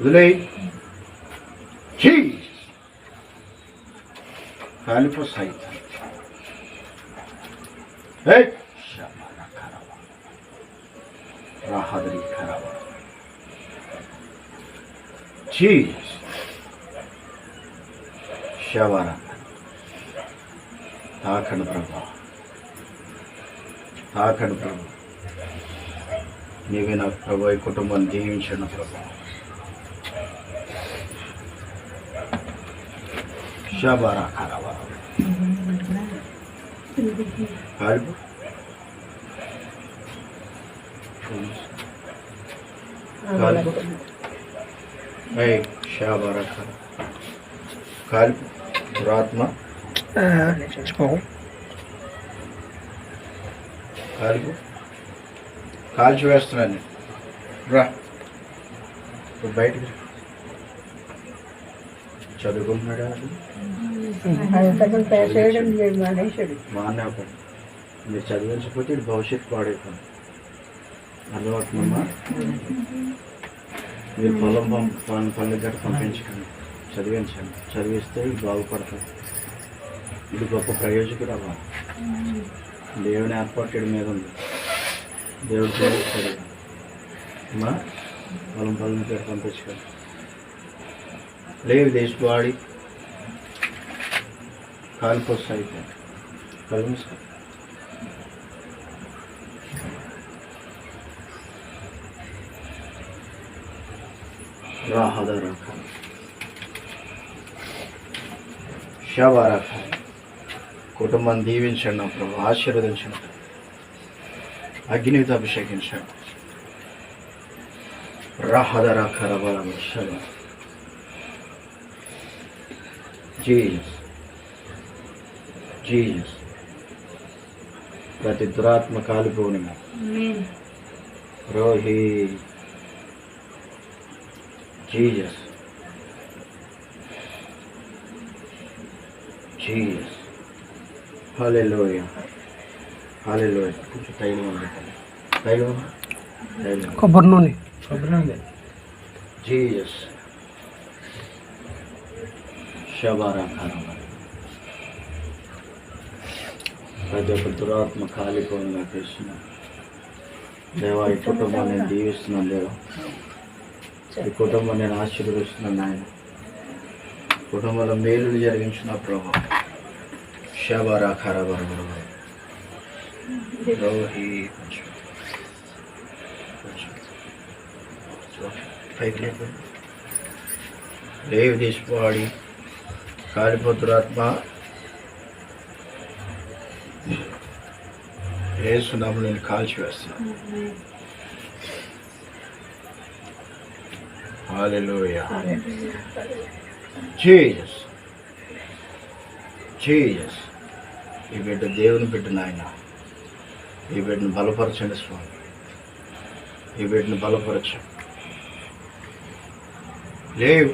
వదిలేయి చెయ్యి కాలిపో సైతం ఏయ్ శబర ఖరాబ రాహదరి ఖరాబ జీసస్ శవర తాకండి ప్రభా తాకండి ప్రభు నీవే నా ప్రభు ఈ కుటుంబాన్ని దీవించండి ప్రభు శబర ఖరాబ కాలిపో కాలిపో ఏయ్ శబర ఖరాబ కాలిపో దురాత్మ కాలిపో కాల్చి వేస్తున్నాను నేను. రా ఇప్పుడు బయటికి రా. చదువుకుంటున్నాడా అది పేసేయడం లేదు మానేశాడు మీరు చదివించకపోతే ఇది భవిష్యత్తు పాడైపోయింది అర్థమవుతుందమ్మా మీరు పొలం పం పని పనులు గట్ట పంపించకండి. చదివించండి. చదివిస్తే ఇది బాగుపడతారు ఇది గొప్ప ప్రయోజకుడు అవ్వాలి. దేవుని ఏర్పాటు మీద ఉంది. దేవుడు చదివిస్తాడు అమ్మా పొలం పనులు గట్ట పంపించకండి. లేవు దేశ బాడీ కాలిపోస్ట్ అయిపోయింది కలిసి శవ రకం కుటుంబం దీవించండి నా ప్రభు ఆశీర్వదించండి. అగ్నితో అభిషేకించండి. రహద రకర బలం శవ జీసస్. జీసస్ ప్రతి దురాత్మ కాలిపోని రోహి జీసస్ జీసస్ హల్లెలూయా హల్లెలూయా కొంచెం తైలం ఉంది తైలం ఉందా? తైలం కొబ్బరి నూనె జీసస్ శబారా ప్రతి ఒక్క దురాత్మ కాలిపోయిన కృష్ణ. దేవా ఈ కుటుంబం నేను దీవిస్తున్నాను దేవా. ఈ కుటుంబం నేను ఆశీర్వదిస్తున్నాను ఆయన కుటుంబంలో మేలులు జరిగించిన ప్రభు. శబారా ఖరాబర రోహి కొంచెం కొంచెం లేవు కాలిపోతురాత్మ వేస్తున్నాము నేను కాల్చి వేస్తున్నాను Hallelujah. Jesus. ఈ బిడ్డ దేవుని బిడ్డ నాయన. ఈ బిడ్డను బలపరచండి స్వామి. ఈ బిడ్డను బలపరచండి లేవు.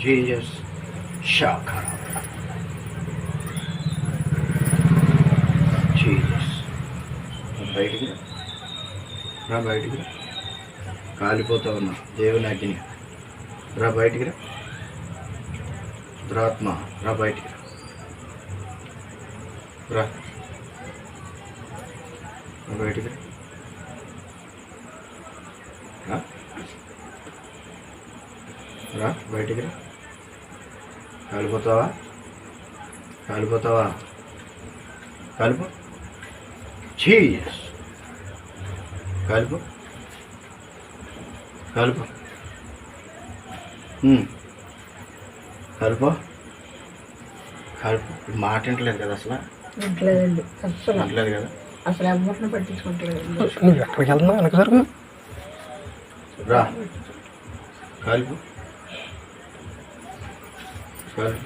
జీజస్ షాకర జీసస్ బయటికి? రా. రా బయటికి రా. కాలిపోతా ఉన్నా. దేవుని అగ్ని రా బయటికి రా. దురాత్మ రా బయటికి రా. రా. రా బయటికి రా. రా బయటికి రా. కాలిపోతావా? కాలిపోతావా? కాలిపో. చీయస్ కాలిపో కాలిపో. కాలిపో కాలిపో మాట వింటలేదు కదా అసలు? ఇంట్లేదండి అసలు వింటలేదు కదా? అసలు ఎవరిని పట్టించుకుంటలేదు నువ్వు ఎక్కడికి వెళ్తున్నావు? వెనక సరుకు రా. కాలిపో కాలిపో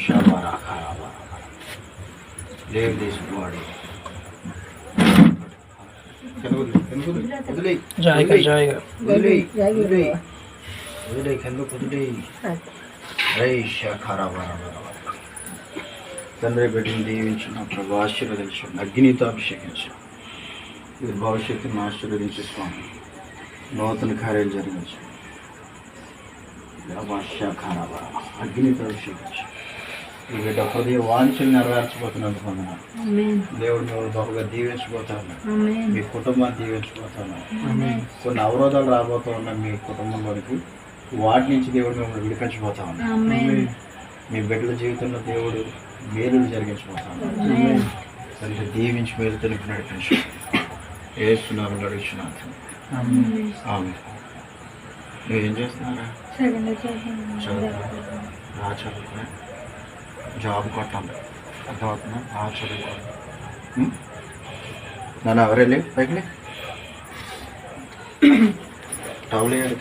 షబారా రైష ఖరాబా తండ్రి బిడ్డను దీవించిన ప్రభు ఆశీర్వదించండి అగ్నితో అభిషేకించు ఈ భవిష్యత్తును ఆశీర్వదించేసుకోండి నూతన కార్యాలు జరిగించు. అగ్నితో అభిషేకించు బిడ్డ హృదయ వాంఛలు నెరవేర్చబోతున్నందుకు వందనాలు. దేవుడు మిమ్మల్ని బహుగా దీవించబోతాను మీ కుటుంబాన్ని దీవించబోతాను ఆమేన్. కొన్ని అవరోధాలు రాబోతూ ఉన్న మీ కుటుంబంలోనికి వాటి నుంచి దేవుడు మిమ్మల్ని విడిపించబోతా ఉన్నాడు. ఆమేన్. మీ బిడ్డల జీవితంలో దేవుడు మేలులు జరిగించబోతాను తండ్రి దీవించి మేలు తెలిపి నడిపించు. ఏసునామలు అడుగుచున్నాను ఆమె నువ్వు ఏం చేస్తున్నారా రా చదువుకున్నా జాబ్ కొట్టాలి అర్థమవుతుందా? రా చదువుకోండి? నన్ను ఎవరెళ్ళి పైకి టౌల్ వేయాలి